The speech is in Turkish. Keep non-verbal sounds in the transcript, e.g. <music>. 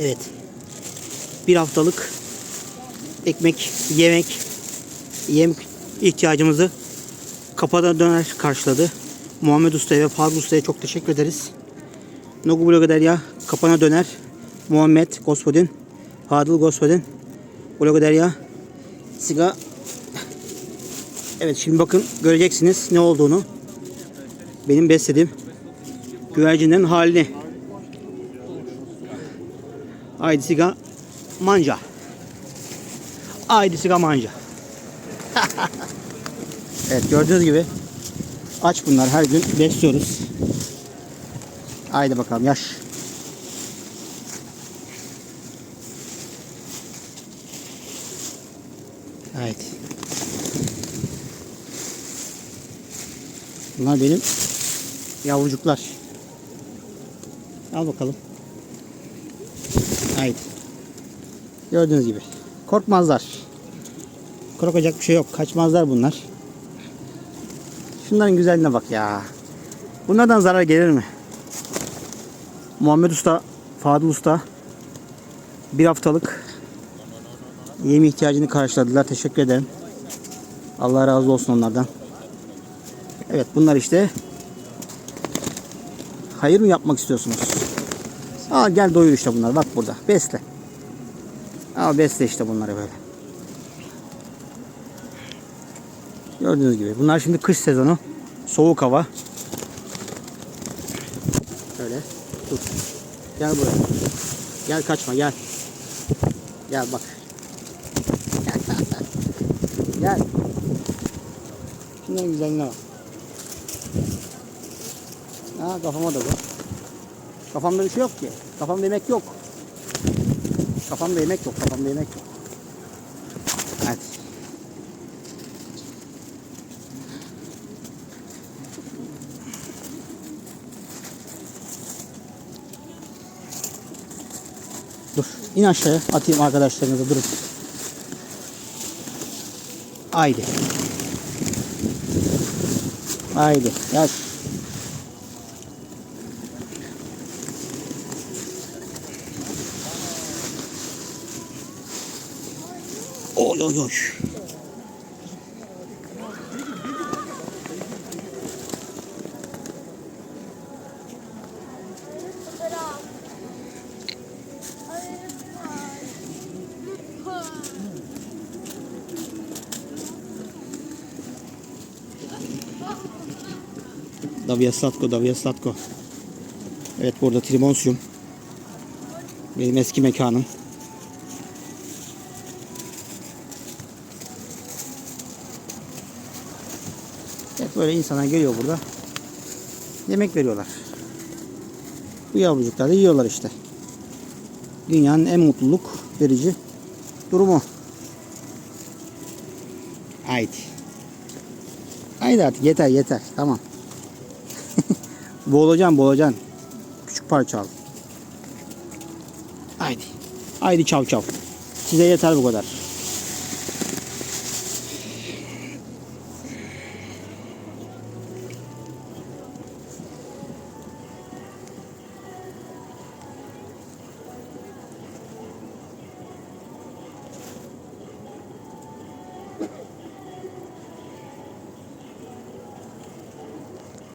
Evet. Bir haftalık ekmek, yemek, yem ihtiyacımızı kapada döner karşıladı. Muhammed Usta'ya ve Fazıl Usta'ya çok teşekkür ederiz. Nogu Bloga Derya, Kapana Döner, Muhammed Gospodin, Fadıl Gospodin, Bloga Derya, Siga. Evet şimdi bakın göreceksiniz ne olduğunu. Benim beslediğim güvercinlerin halini. Haydi Siga manca. Haydi Siga manca. <laughs> evet gördüğünüz gibi aç bunlar her gün besliyoruz. Haydi bakalım yaş. Evet. Bunlar benim yavrucuklar. Al bakalım. Haydi. Gördüğünüz gibi. Korkmazlar. Korkacak bir şey yok. Kaçmazlar bunlar. Şunların güzelliğine bak ya. Bunlardan zarar gelir mi? Muhammed Usta, Fadıl Usta bir haftalık yem ihtiyacını karşıladılar. Teşekkür ederim. Allah razı olsun onlardan. Evet bunlar işte hayır mı yapmak istiyorsunuz? Al gel doyur işte bunlar. Bak burada. Besle. Al besle işte bunları böyle. Gördüğünüz gibi. Bunlar şimdi kış sezonu. Soğuk hava. Şöyle. Dur. Gel buraya. Gel kaçma gel. Gel bak. <laughs> gel. Şunların güzelliğine bak. Ha kafama da bu. Kafamda bir şey yok ki. Kafamda yemek yok. Kafamda yemek yok. Kafamda yemek yok. Hadi. Dur. İn aşağıya. Atayım arkadaşlarınıza. Durun. Haydi. Haydi. Yaş. Oy oy oy. Davia Slatko, Davia Slatko. Evet burada Trimonsium. Benim eski mekanım. Hep böyle insanlar geliyor burada. Yemek veriyorlar. Bu yavrucuklar da yiyorlar işte. Dünyanın en mutluluk verici durumu. Haydi. Haydi artık yeter yeter. Tamam. <laughs> boğulacaksın boğulacaksın. Küçük parça al. Haydi. Haydi çav çav. Size yeter bu kadar.